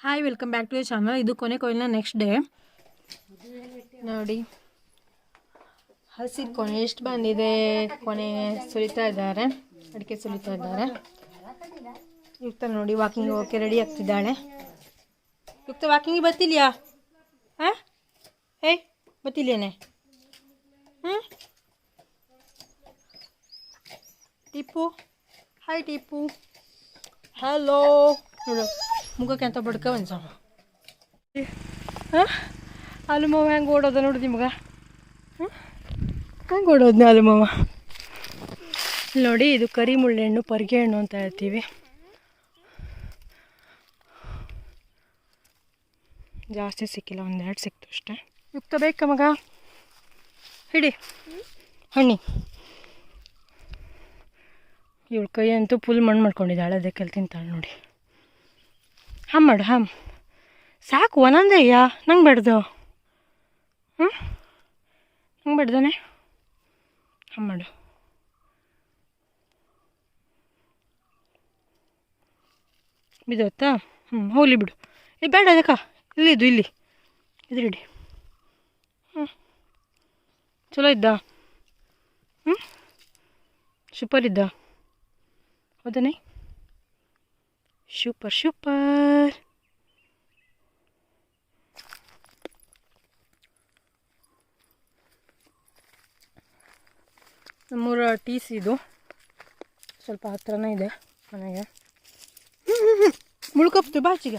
Hi welcome back to the channel ಇದು ಕೊನೆ ಕೊಯ್ಲಿನ ನೆಕ್ಸ್ಟ್ ಡೇ ನೋಡಿ. ಹಸಿ ಕೊನೆ, ಎಷ್ಟು ಬಂದಿದೆ? ಕೊನೆ ಸುಲಿತಾ ಇದ್ದಾರೆ. ಅಡಿಕೆ ಸುಲಿತಾ ಇದ್ದಾರೆ. ಯುಕ್ತ ನೋಡಿ ವಾಕಿಂಗ್ ಓಕೆ ರೆಡಿ ಆಗ್ತಿದ್ದಾಳೆ. ಯುಕ್ತ ವಾಕಿಂಗ್ ಬರ್ತಿಲ್ಯಾ ಹಾಂ ಏಯ್ ಬರ್ತಿಲ್ಲೇನೆ ಹ್ಞೂ ಟಿಪ್ಪು? ಹಾಯ್ ಟಿಪ್ಪು. ಹಲೋ ನೋಡು. ಮುಖಕ್ಕೆ ಅಂತ ಬಡ್ಕ ಒಂದ್ಸ ಹಾಂ? ಹಾಲು ಮಾವ ಹೆಂಗೆ ಓಡೋದ ನೋಡು ನಿಮ್ಗೆ. ಹೆಂಗೆ ಓಡೋದ್ನ ಹಾಲು ಮಾವ? ನೋಡಿ, ಇದು ಕರಿ ಮುಳ್ಳೆಹಣ್ಣು ಪರಿಗೆ ಹಣ್ಣು ಅಂತ ಹೇಳ್ತೀವಿ. ಜಾಸ್ತಿ ಸಿಕ್ಕಿಲ್ಲ ಒಂದೆರಡು ಸಿಕ್ತು ಅಷ್ಟೇ. ಯುಕ್ತ ಬೇಕಾ ಮಗ? ಹಿಡಿ. ಹಣ್ಣಿ. ಇವಳು ಕೈ ಅಂತೂ ಫುಲ್ ಮಣ್ಣು ಮಾಡ್ಕೊಂಡಿದ್ದಾಳೆ, ಅದಕ್ಕೆ ತಿಂತಾಳೆ ನೋಡಿ. ಹಾಂ ಮಾಡು ಹಾಂ ಸಾಕು ಒಂದೊಂದಯ್ಯ ನಂಗೆ ಬೇಡ್ದು. ಹ್ಞೂ ನಂಗೆ ಬೇಡ್ದಾನೆ ಹಾಂ ಮಾಡು. ಬಿದ್ದೋತ್ತಾ ಹ್ಞೂ ಹೋಗ್ಲಿ ಬಿಡು. ಏ, ಬೇಡ ಅದಕ್ಕ. ಇಲ್ಲಿದ್ದು ಇಲ್ಲಿ. ಇದ್ರಿಡಿ ಹ್ಞೂ ಚಲೋ ಇದ್ದ? ಹ್ಞೂ ಸೂಪರ್ ಇದ್ದ? ಹೌದನೇ ಸೂಪರ್ ಸೂಪರ್ ನಮ್ಮೂರ ಟಿ ಸಿ ಇದು ಸ್ವಲ್ಪ ಹತ್ರನೇ ಇದೆ ಮನೆಗೆ. ಮುಳ್ಕೊಪ್ತು ಬಾಚಿಗ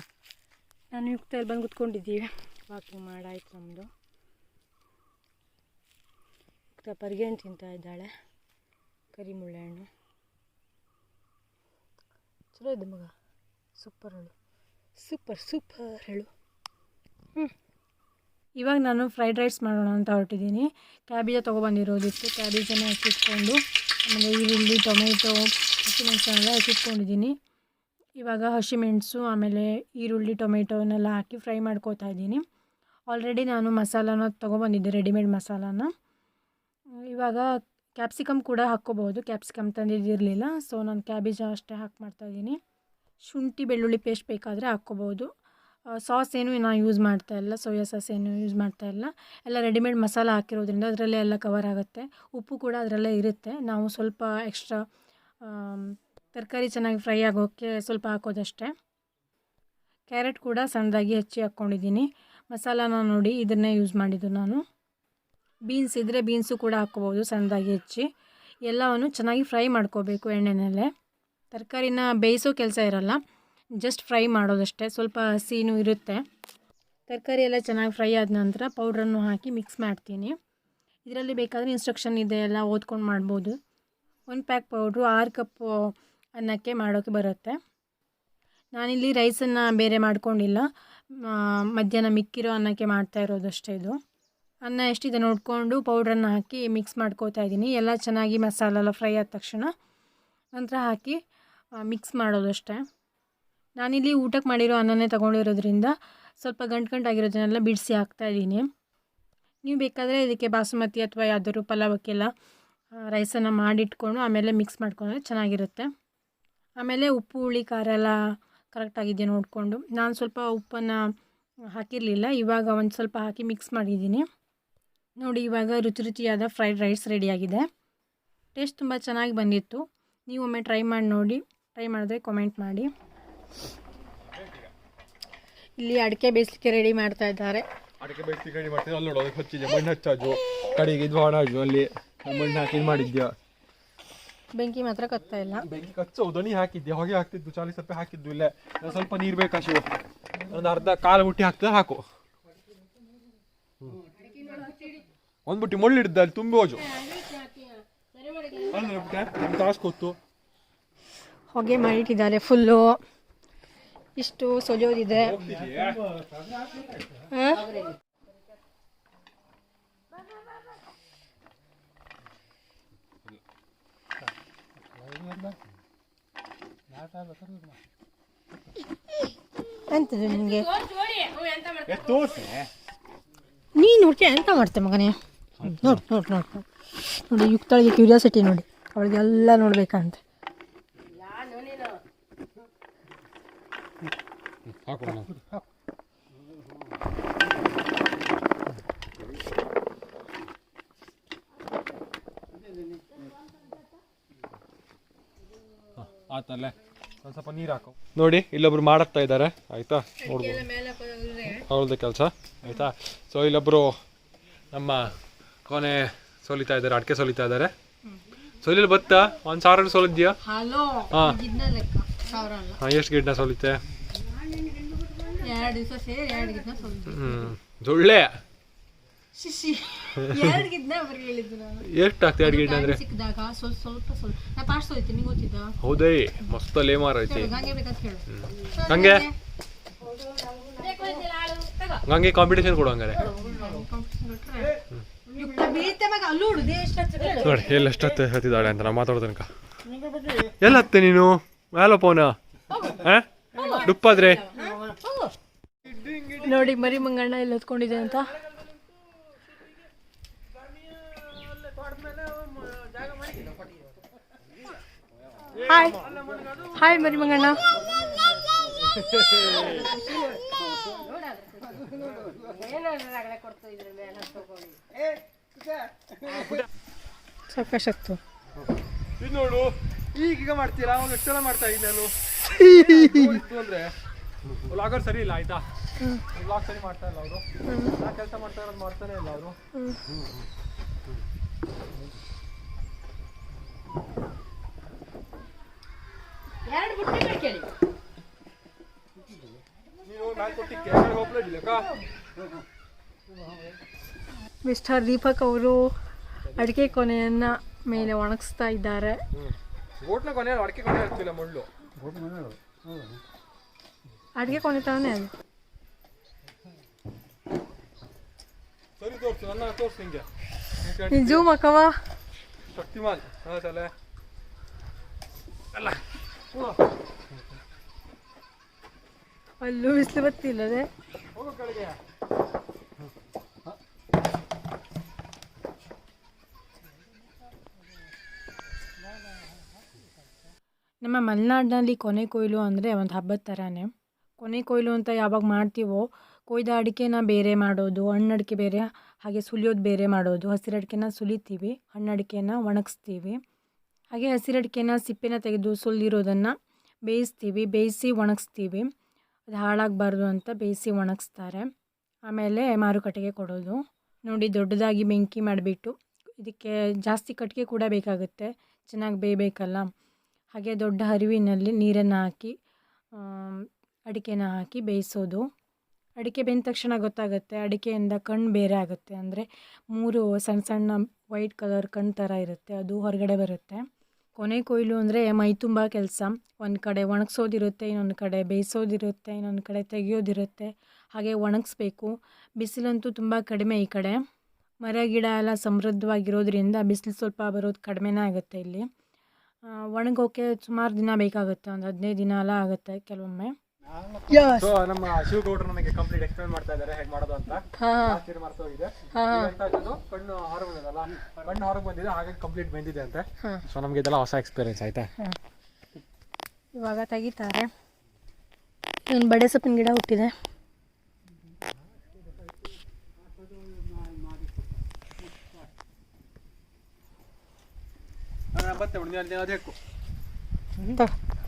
ನಾನು ಯುಕ್ತಲ್ಲಿ ಬಂದು ಕುತ್ಕೊಂಡಿದ್ದೀವಿ. ವಾಕಿಂಗ್ ಮಾಡಾಯ್ತು ನಮ್ಮದು ಯುಕ್ತ ಪರ್ಗೆ ಹಣ್ಣು ತಿಂತಾ ಇದ್ದಾಳೆ. ಕರಿ ಮುಳ್ಳೆಹಣ್ಣು ಚಲೋ ಇದೆ ಮಗ. ಸೂಪರ್ ಹೇಳು ಸೂಪರ್ ಸೂಪರ್ ಹೇಳು ಹ್ಞೂ ಇವಾಗ ನಾನು ಫ್ರೈಡ್ ರೈಸ್ ಮಾಡೋಣ ಅಂತ ಹೊರಟಿದ್ದೀನಿ. ಕ್ಯಾಬೇಜ ತೊಗೊಬಂದಿರೋದಿತ್ತು. ಕ್ಯಾಬೇಜನ್ನು ಹಸಿಟ್ಕೊಂಡು ಆಮೇಲೆ ಈರುಳ್ಳಿ ಟೊಮೆಟೊ ಹಸಿಮೆಣಸನ್ನೆಲ್ಲ ಹಸಿಟ್ಕೊಂಡಿದ್ದೀನಿ ಇವಾಗ ಹಸಿಮೆಣಸು ಆಮೇಲೆ ಈರುಳ್ಳಿ ಟೊಮೆಟೊನೆಲ್ಲ ಹಾಕಿ ಫ್ರೈ ಮಾಡ್ಕೋತಾ ಇದ್ದೀನಿ. ಆಲ್ರೆಡಿ ನಾನು ಮಸಾಲಾನ ತೊಗೊಬಂದಿದ್ದೆ ರೆಡಿಮೇಡ್ ಮಸಾಲಾನ. ಇವಾಗ ಕ್ಯಾಪ್ಸಿಕಮ್ ಕೂಡ ಹಾಕ್ಕೋಬೋದು. ಕ್ಯಾಪ್ಸಿಕಮ್ ತಂದಿದ್ದಿರಲಿಲ್ಲ ಸೊ ನಾನು ಕ್ಯಾಬೇಜ ಅಷ್ಟೇ ಹಾಕಿ ಮಾಡ್ತಾಯಿದ್ದೀನಿ ಶುಂಠಿ, ಬೆಳ್ಳುಳ್ಳಿ ಪೇಸ್ಟ್ ಬೇಕಾದರೆ ಹಾಕ್ಕೋಬೋದು. ಸಾಸ್ ಏನು ನಾನು ಯೂಸ್ ಮಾಡ್ತಾ ಇಲ್ಲ ಸೋಯಾ ಸಾಸ್ ಏನು ಯೂಸ್ ಮಾಡ್ತಾ ಇಲ್ಲ. ಎಲ್ಲ ರೆಡಿಮೇಡ್ ಮಸಾಲ ಹಾಕಿರೋದ್ರಿಂದ ಅದರಲ್ಲೇ ಎಲ್ಲ ಕವರ್ ಆಗುತ್ತೆ. ಉಪ್ಪು ಕೂಡ ಅದರಲ್ಲೇ ಇರುತ್ತೆ. ನಾವು ಸ್ವಲ್ಪ ಎಕ್ಸ್ಟ್ರಾ ತರಕಾರಿ ಚೆನ್ನಾಗಿ ಫ್ರೈ ಆಗೋಕ್ಕೆ ಸ್ವಲ್ಪ ಹಾಕೋದಷ್ಟೇ. ಕ್ಯಾರೆಟ್ ಕೂಡ ಸಣ್ಣದಾಗಿ ಹೆಚ್ಚಿ ಹಾಕ್ಕೊಂಡಿದ್ದೀನಿ. ಮಸಾಲಾನ ನೋಡಿ ಇದನ್ನೇ ಯೂಸ್ ಮಾಡಿದ್ದು ನಾನು. ಬೀನ್ಸ್ ಇದ್ದರೆ ಬೀನ್ಸು ಕೂಡ ಹಾಕ್ಕೋಬೋದು ಸಣ್ಣದಾಗಿ ಹೆಚ್ಚಿ. ಎಲ್ಲವನ್ನು ಚೆನ್ನಾಗಿ ಫ್ರೈ ಮಾಡ್ಕೋಬೇಕು ಎಣ್ಣೆನಲ್ಲೇ. ತರಕಾರಿನ ಬೇಯಿಸೋ ಕೆಲಸ ಇರಲ್ಲ ಜಸ್ಟ್ ಫ್ರೈ ಮಾಡೋದಷ್ಟೇ. ಸ್ವಲ್ಪ ಹಸಿನೂ ಇರುತ್ತೆ. ತರಕಾರಿ ಎಲ್ಲ ಚೆನ್ನಾಗಿ ಫ್ರೈ ಆದ ನಂತರ ಪೌಡ್ರನ್ನು ಹಾಕಿ ಮಿಕ್ಸ್ ಮಾಡ್ತೀನಿ. ಇದರಲ್ಲಿ ಬೇಕಾದರೆ ಇನ್ಸ್ಟ್ರಕ್ಷನ್ ಇದೆ, ಎಲ್ಲ ಓದ್ಕೊಂಡು ಮಾಡ್ಬೋದು. ಒಂದು ಪ್ಯಾಕ್ ಪೌಡ್ರು ಆರು ಕಪ್ಪು ಅನ್ನಕ್ಕೆ ಮಾಡೋಕ್ಕೆ ಬರುತ್ತೆ. ನಾನಿಲ್ಲಿ ರೈಸನ್ನು ಬೇರೆ ಮಾಡ್ಕೊಂಡಿಲ್ಲ. ಮಧ್ಯಾಹ್ನ ಮಿಕ್ಕಿರೋ ಅನ್ನಕ್ಕೆ ಮಾಡ್ತಾ ಇರೋದಷ್ಟೇ ಇದು. ಅನ್ನ ಎಷ್ಟಿದೆ ನೋಡಿಕೊಂಡು ಪೌಡ್ರನ್ನು ಹಾಕಿ ಮಿಕ್ಸ್ ಮಾಡ್ಕೋತಾ ಇದ್ದೀನಿ. ಎಲ್ಲ ಚೆನ್ನಾಗಿ ಮಸಾಲೆಲ್ಲ ಫ್ರೈ ಆದ ತಕ್ಷಣ ನಂತರ ಹಾಕಿ ಮಿಕ್ಸ್ ಮಾಡೋದಷ್ಟೇ. ನಾನಿಲ್ಲಿ ಊಟಕ್ಕೆ ಮಾಡಿರೋ ಅನ್ನನೇ ತೊಗೊಂಡಿರೋದ್ರಿಂದ ಸ್ವಲ್ಪ ಗಂಟು ಗಂಟಾಗಿರೋದನ್ನೆಲ್ಲ ಬಿಡಿಸಿ ಹಾಕ್ತಾಯಿದ್ದೀನಿ ನೀವು ಬೇಕಾದರೆ ಇದಕ್ಕೆ ಬಾಸುಮತಿ ಅಥವಾ ಯಾವ್ದಾದ್ರು ಪಲಾವಕ್ಕೆಲ್ಲ ರೈಸನ್ನು ಮಾಡಿಟ್ಕೊಂಡು ಆಮೇಲೆ ಮಿಕ್ಸ್ ಮಾಡ್ಕೊಂಡ್ರೆ ಚೆನ್ನಾಗಿರುತ್ತೆ. ಆಮೇಲೆ ಉಪ್ಪು, ಹುಳಿ, ಖಾರ ಎಲ್ಲ ಕರೆಕ್ಟಾಗಿದೆಯಾ ನೋಡಿಕೊಂಡು. ನಾನು ಸ್ವಲ್ಪ ಉಪ್ಪನ್ನು ಹಾಕಿರಲಿಲ್ಲ, ಇವಾಗ ಒಂದು ಸ್ವಲ್ಪ ಹಾಕಿ ಮಿಕ್ಸ್ ಮಾಡಿದ್ದೀನಿ. ನೋಡಿ, ಇವಾಗ ರುಚಿ ರುಚಿಯಾದ ಫ್ರೈಡ್ ರೈಸ್ ರೆಡಿಯಾಗಿದೆ ಟೇಸ್ಟ್ ತುಂಬ ಚೆನ್ನಾಗಿ ಬಂದಿತ್ತು. ನೀವು ಒಮ್ಮೆ ಟ್ರೈ ಮಾಡಿ ನೋಡಿ. ಟ್ರೈ ಮಾಡಿದ್ರೆ ಕಮೆಂಟ್ ಮಾಡಿ. ಇಲ್ಲಿ ಅಡಿಕೆ ಬೇಯಿಸ್ಲಿಕ್ಕೆ ರೆಡಿ ಮಾಡ್ತಾ ಇದ್ದಾರೆ. ಅಡಿಕೆ ಬೇಯಿಸಲಿಕ್ಕೆ ರೆಡಿ ಮಾಡ್ತಾ ಅಲ್ಲಿ ನೋಡೋದು ಹಚ್ಚಿದ್ದೆ ಮಣ್ಣು ಹಚ್ಚಾಜು. ಕಡೆಗೆ ಇದು ಹಾಡಾಜು ಅಲ್ಲಿ. ಮಣ್ಣು ಹಾಕಿ ಮಾಡಿದ್ಯಾ? ಬೆಂಕಿ ಮಾತ್ರ ಕತ್ತಾ ಇಲ್ಲ. ಬೆಂಕಿ ಕಚ್ಚೋ ದನಿ ಹಾಕಿದ್ದೆ ಹೊಗೆ ಹಾಕ್ತಿದ್ದು ಚಾಲಿಸ್ ರೂಪಾಯಿ ಹಾಕಿದ್ದು ಇಲ್ಲ. ಸ್ವಲ್ಪ ನೀರು ಬೇಕಾ ಶಿವ? ಒಂದು ಅರ್ಧ ಕಾಲು ಬುಟ್ಟಿ ಹಾಕ್ತಾ ಹಾಕು. ಒಂದು ಬುಟ್ಟಿ ಅಲ್ಲಿ ತುಂಬಿ ಹೋಜು. ಅಲ್ಲ ನಮ್ಮ ಟಾಸ್ಕ್ ಹೊತ್ತು. ಹೊಗೆ ಮಾಡಿಟ್ಟಿದ್ದಾರೆ, ಫುಲ್ಲು. ಇಷ್ಟು ಸೊಜೋದಿದೆ. ಎಂತದ್ದು ತೋರ್ಸೆ ನೀನು ನೋಡ್ತೀಯ, ಎಂತ ಮಾಡ್ತೆ ಮಗನೇ? ನೋಡು ನೋಡು ನೋಡು. ನೋಡು ಯುಕ್ತಳಿಗೆ ಕ್ಯೂರಿಯಾಸಿಟಿ ನೋಡಿ. ಅವಳಿಗೆಲ್ಲ ನೋಡ್ಬೇಕಂತ. ಹಾಕೋಣ. ಆತಲ್ಲೇ. ಒಂದು ಸ್ವಲ್ಪ ನೀರು ಹಾಕು. ನೋಡಿ ಇಲ್ಲೊಬ್ರು ಮಾಡಾಕ್ತಾ ಇದ್ದಾರೆ ಆಯ್ತಾ? ನೋಡ್ಬೋದು. ಅವ್ರದ್ದು ಕೆಲಸ. ಆಯ್ತಾ? ಸೊ ಇಲ್ಲೊಬ್ರು ನಮ್ಮ ಕೊನೆ ಸೋಲಿತಾ ಇದ್ದಾರೆ ಅಡಿಕೆ ಸೋಲಿತಾ ಇದ್ದಾರೆ ಸೊಲಿಲ್ ಬತ್ತಾ? ಒಂದು ಸಾವಿರ ಸೋಲಿದ್ಯಾ? ಹಲೋ ಹಾಂ. ಗಿಡ್ನ ಲೆಕ್ಕ. ಸಾವಿರ ಅಲ್ಲ. ಹಾಂ ಎಷ್ಟು ಗಿಡ್ನ ಸೋಲಿತೆ ಎರಡು ದಿವಸ ಸೇರಿ ಎರಡು ಗಿಡ್ನ ಸ್ವಲ್ಪ ಹ್ಞೂ ಸುಳ್ಳೆ ಶಿಶಿ. ಎರಡು ಗಿಡ್ನ ಬರೀ ಹೇಳಿದ್ದು ನಾನು. ಎಷ್ಟು ಆಗ್ತದೆ ಎರಡು ಗಿಡ್ನ ಅಂದರೆ? ಸಿಕ್ಕಿದಾಗ ಸ್ವಲ್ಪ ಸ್ವಲ್ಪ ಸ್ವಲ್ಪ. ನಾ ಪಾಸ್ ಹೋಯ್ತೀನಿ ನಿಂಗೆ ಗೊತ್ತಿದ್ದ? ಹೌದೇ ಮಸ್ತ್ ಲೇಮಾರ್ ಐತಿ ಹಂಗೆ ಬೇಕಂತ ಹೇಳು. ಹಂಗೆ ಹಂಗೆ ಕಾಂಪಿಟೇಷನ್ ಕೊಡು ಹಂಗಾರೆ. ನೋಡಿ ಎಲ್ಲಿ ಎಷ್ಟೊತ್ತೆ ಹತ್ತಿದ್ದಾಳೆ ಅಂತ ನಾ ಮಾತಾಡೋ ತನಕ. ಎಲ್ಲ ಹತ್ತೆ ನೀನು? ಮ್ಯಾಲ ಪೋನ ಡುಪ್ಪಾದ್ರೆ? ನೋಡಿ ಮರಿ ಮಂಗಣ್ಣ ಇಲ್ಲಿ ಹೊತ್ಕೊಂಡಿದೆ ಅಂತ? ಹಾಯ್ ಹಾಯ್ ಮರಿ ಮಂಗಣ್ಣ. ಸಾಕಷ್ಟು ಇದು ನೋಡು ಈಗೀಗ ಮಾಡ್ತೀರಾ? ಅವ್ನು ಎಷ್ಟೆಲ್ಲ ಮಾಡ್ತಾ ಇದ್ದೆ ನಾನು. ಅಂದ್ರೆ ಲಾಗರ್ ಸರಿ ಇಲ್ಲ ಆಯ್ತಾ? ಸರಿ ಮಾಡ್ತಾ ಇಲ್ಲ ಅವರು. ನಾ ಕೆಲಸ ಮಾಡ್ತಾ ಇರೋದು ಮಾಡ್ತಾನೆ ಇಲ್ಲ ಅವರು. ನೀನು ಮಿಸ್ಟರ್ ದೀಪಕ್ ಅವರು ಅಡಿಕೆ ಕೊನೆಯನ್ನ ಮೇಲೆ ಒಣಗಿಸ್ತಾ ಇದ್ದಾರೆ. ಬೋಟ್ನ ಕೊನೆ ಅಡಿಕೆ ಕೊನೆ ಇರ್ತಿಲ್ಲ ಮುಳ್ಳು ಅಡಿಕೆ ಕೊನೆ ತಾನೇ ಅದು? ಸರಿ ತೋರ್ಸು ನನ್ನ ತೋರ್ಸು ಹಿಂಗೆ ನೀನು ಜೂಮ್ ಅಕ್ಕವ ಶಕ್ತಿಮಾನ್ ಹಾ ತಲೆ ಅಲ್ಲ ಅಲ್ಲೂ ಬಿಸಿಲು ಬತ್ತಿಲ್ಲದೆ ಹೋಗೋ ಕೆಳಗೆ ನಮ್ಮ ಮಲೆನಾಡಿನಲ್ಲಿ ಕೊನೆ ಕೊಯ್ಲು ಅಂದರೆ ಒಂದು ಹಬ್ಬದ ಥರನೇ. ಕೊನೆ ಕೊಯ್ಲು ಅಂತ ಯಾವಾಗ ಮಾಡ್ತೀವೋ ಕೊಯ್ದ ಅಡಿಕೆನ ಬೇರೆ ಮಾಡೋದು, ಹಣ್ಣು ಅಡಿಕೆ ಬೇರೆ, ಹಾಗೆ ಸುಲಿಯೋದು ಬೇರೆ ಮಾಡೋದು. ಹಸಿರು ಅಡಿಕೆನ ಸುಲಿತೀವಿ, ಹಣ್ಣು ಅಡಿಕೆನ ಒಣಗಿಸ್ತೀವಿ. ಹಾಗೆ ಹಸಿರು ಅಡಿಕೆನ ಸಿಪ್ಪೆನ ತೆಗೆದು ಸುಲಿದಿರೋದನ್ನು ಬೇಯಿಸ್ತೀವಿ, ಬೇಯಿಸಿ ಒಣಗಿಸ್ತೀವಿ. ಅದು ಹಾಳಾಗಬಾರ್ದು ಅಂತ ಬೇಯಿಸಿ ಒಣಗಿಸ್ತಾರೆ. ಆಮೇಲೆ ಮಾರುಕಟ್ಟೆಗೆ ಕೊಡೋದು. ನೋಡಿ, ದೊಡ್ಡದಾಗಿ ಬೆಂಕಿ ಮಾಡಿಬಿಟ್ಟು ಇದಕ್ಕೆ ಜಾಸ್ತಿ ಕಟ್ಟಿಗೆ ಕೂಡ ಬೇಕಾಗುತ್ತೆ. ಚೆನ್ನಾಗಿ ಬೇಯಬೇಕಲ್ಲ. ಹಾಗೆ ದೊಡ್ಡ ಹರಿವಿನಲ್ಲಿ ನೀರನ್ನು ಹಾಕಿ ಅಡಿಕೆನ ಹಾಕಿ ಬೇಯಿಸೋದು. ಅಡಿಕೆ ಬೆಂದ ತಕ್ಷಣ ಗೊತ್ತಾಗುತ್ತೆ, ಅಡಿಕೆಯಿಂದ ಕಣ್ಣು ಬೇರೆ ಆಗುತ್ತೆ. ಅಂದರೆ ಮೂರು ಸಣ್ಣ ಸಣ್ಣ ವೈಟ್ ಕಲರ್ ಕಣ್ಣು ಥರ ಇರುತ್ತೆ, ಅದು ಹೊರಗಡೆ ಬರುತ್ತೆ. ಕೊನೆ ಕೊಯ್ಲು ಅಂದರೆ ಮೈ ತುಂಬ ಕೆಲಸ. ಒಂದು ಕಡೆ ಒಣಗಿಸೋದಿರುತ್ತೆ, ಇನ್ನೊಂದು ಕಡೆ ಬೇಯಿಸೋದಿರುತ್ತೆ, ಇನ್ನೊಂದು ಕಡೆ ತೆಗೆಯೋದಿರುತ್ತೆ. ಹಾಗೆ ಒಣಗಿಸ್ಬೇಕು. ಬಿಸಿಲಂತೂ ತುಂಬ ಕಡಿಮೆ ಈ ಕಡೆ. ಮರ, ಗಿಡ ಎಲ್ಲ ಸಮೃದ್ಧವಾಗಿರೋದ್ರಿಂದ ಬಿಸಿಲು ಸ್ವಲ್ಪ ಬರೋದು ಕಡಿಮೆನೇ ಆಗುತ್ತೆ ಇಲ್ಲಿ. ಒಣಗೋಕೆ ಸುಮಾರು ದಿನ ಬೇಕಾಗುತ್ತೆ, ಒಂದು ಹದಿನೈದು ದಿನ ಎಲ್ಲ ಆಗುತ್ತೆ ಕೆಲವೊಮ್ಮೆ. ಸೊ ನಮ್ಮ ಶಿವಗೌಡ್ರು ನನಗೆ ಕಂಪ್ಲೀಟ್ ಎಕ್ಸ್ಪ್ಲೈನ್ ಮಾಡ್ತಾ ಇದ್ದಾರೆ ಹೇಗೆ ಮಾಡೋದು ಅಂತ. ಹಾಂ. ಆಶ್ಚರ್ಯ ಮಾಡ್ತಾ ಹೋಗಿದೆ? ಕಣ್ಣು ಹೊರಗೆ ಬಂದಿದಲ್ಲ? ಕಣ್ಣು ಹೊರಗೆ ಬಂದಿದೆ ಹಾಗಾಗಿ ಕಂಪ್ಲೀಟ್ ಬಂದಿದೆ ಅಂತ. ಸೊ ನಮ್ಗೆ ಇದೆಲ್ಲ ಹೊಸ ಎಕ್ಸ್ಪೀರಿಯನ್ಸ್ ಆಯ್ತಾ? ಇವಾಗ ತೆಗಿತಾರೆ. ಇವನ್ ಬಡೆ ಸೊಪ್ಪಿನ ಗಿಡ ಹುಟ್ಟಿದೆ.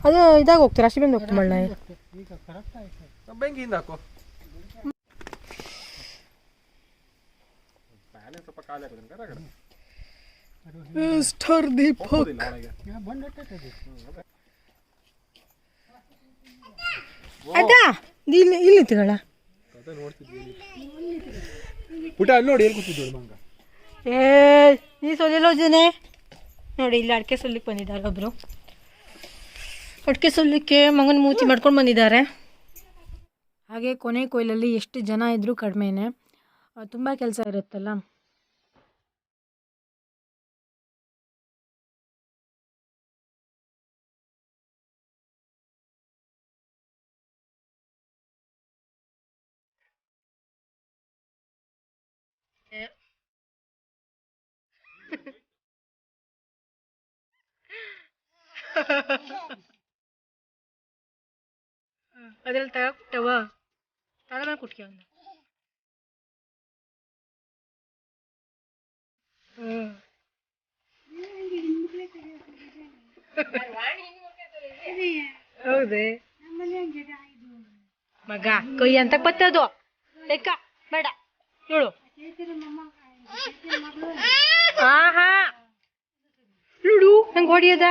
ಅದು ಇದಾಗ ಹೋಗ್ತೀರಾ? ಅಷ್ಟು ಬಂದು ಹೋಗ್ತೀವಿ ಮಳ್ಳ? ಬೆಂಕಿಯಿಂದ ಹಾಕು. ಮೇಲೆ ಸ್ವಲ್ಪ ಖಾಲಿ ಆಗೋದ್ರಿಂದ ರಗಡ. ಮಿಸ್ಟರ್ ದೀಪ್. ಹೋಗೋದಿಲ್ಲ ಒಳಗೆ ಅದ. ಇಲ್ಲಿ ಇಲ್ಲಿ ತಿಗಳ ಅದೇ ಪುಟ ಅಲ್ಲಿ ನೋಡಿ ಎಲ್ಲಿ ಕೂತಿದ್ದಳು ಮಂಗ ಏ ನೀ ಸೊಲಿಲ್ಲ ಜನೆ ನೋಡಿ ಇಲ್ಲಿ ಅಡಿಕೆ ಸೊಲ್ಲಿಕ್ಕೆ ಬಂದಿದ್ದಾರೆ ಒಬ್ಬರು ಅಡಿಕೆ ಸಲ್ಲಕ್ಕೆ ಮಗನ ಮೂತಿ ಮಾಡ್ಕೊಂಡು ಬಂದಿದ್ದಾರೆ ಹಾಗೆ ಕೊನೆ ಕೊಯ್ಲಲ್ಲಿ ಎಷ್ಟು ಜನ ಇದ್ದರೂ ಕಡಿಮೆನೆ ತುಂಬ ಕೆಲಸ ಇರುತ್ತಲ್ಲ Yeah. ಅದ್ರಲ್ಲಿ ತಗೊಟ್ಟವ ತಗೊಂಡ್ ಕುಟ್ಕೆ ಒಂದು ಹೌದೇ. ಮಗ, ಕೈ ಅಂತ ಬತ್ತದು. ಲೆಕ್ಕ, ಬೇಡ. ಹೇಳು ಆಹಾ. ನೋಡು, ನಂಗೆ ಹೊಡಿಯದ?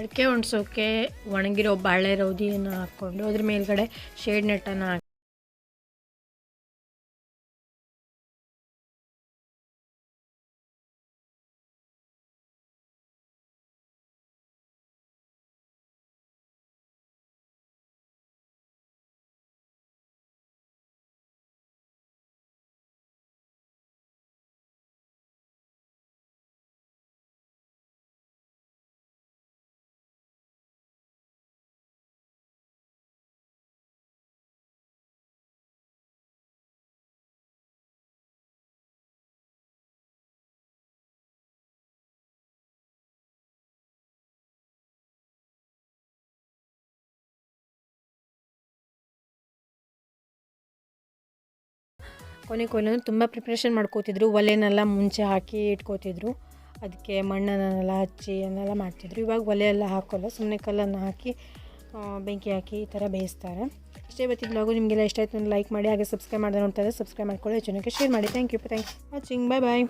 ಅಡಿಕೆ ಒಣಸೋಕೆ ಒಣಗಿರೋ ಬಾಳೆ ರೌದಿಯನ್ನು ಹಾಕ್ಕೊಂಡು ಅದ್ರ ಮೇಲ್ಗಡೆ ಶೇಡ್ ನೆಟ್ಟನ್ನು ಹಾಕಿ ಕೊನೆ ಕೊನೆ ತುಂಬ ಪ್ರಿಪ್ರೇಷನ್ ಮಾಡ್ಕೋತಿದ್ರು. ಒಲೆನೆಲ್ಲ ಮುಂಚೆ ಹಾಕಿ ಇಟ್ಕೋತಿದ್ರು. ಅದಕ್ಕೆ ಮಣ್ಣನ್ನೆಲ್ಲ ಹಚ್ಚಿ ಅನ್ನೆಲ್ಲ ಮಾಡ್ತಿದ್ರು. ಇವಾಗ ಒಲೆ ಎಲ್ಲ ಹಾಕೋಲ್ಲ. ಸುಮ್ಮನೆ ಕಲ್ಲನ್ನು ಹಾಕಿ ಬೆಂಕಿ ಹಾಕಿ ಈ ಥರ ಬೇಯಿಸ್ತಾರೆ. ಇಷ್ಟೇ ಬತ್ತಿ ಬ್ಲಾಗು ನಿಮಗೆಲ್ಲ ಇಷ್ಟ ಆಯ್ತು ಲೈಕ್ ಮಾಡಿ, ಹಾಗೆ ಸಬ್ಸ್ಕ್ರೈಬ್ ಮಾಡಿದ್ರೆ ನೋಡ್ತಾರೆ ಸಬ್ಸ್ಕ್ರೈಬ್ ಮಾಡ್ಕೊಳ್ಳಿ. ಜನಕ್ಕೆ ಶೇರ್ ಮಾಡಿ. Thank you thanks watching bye bye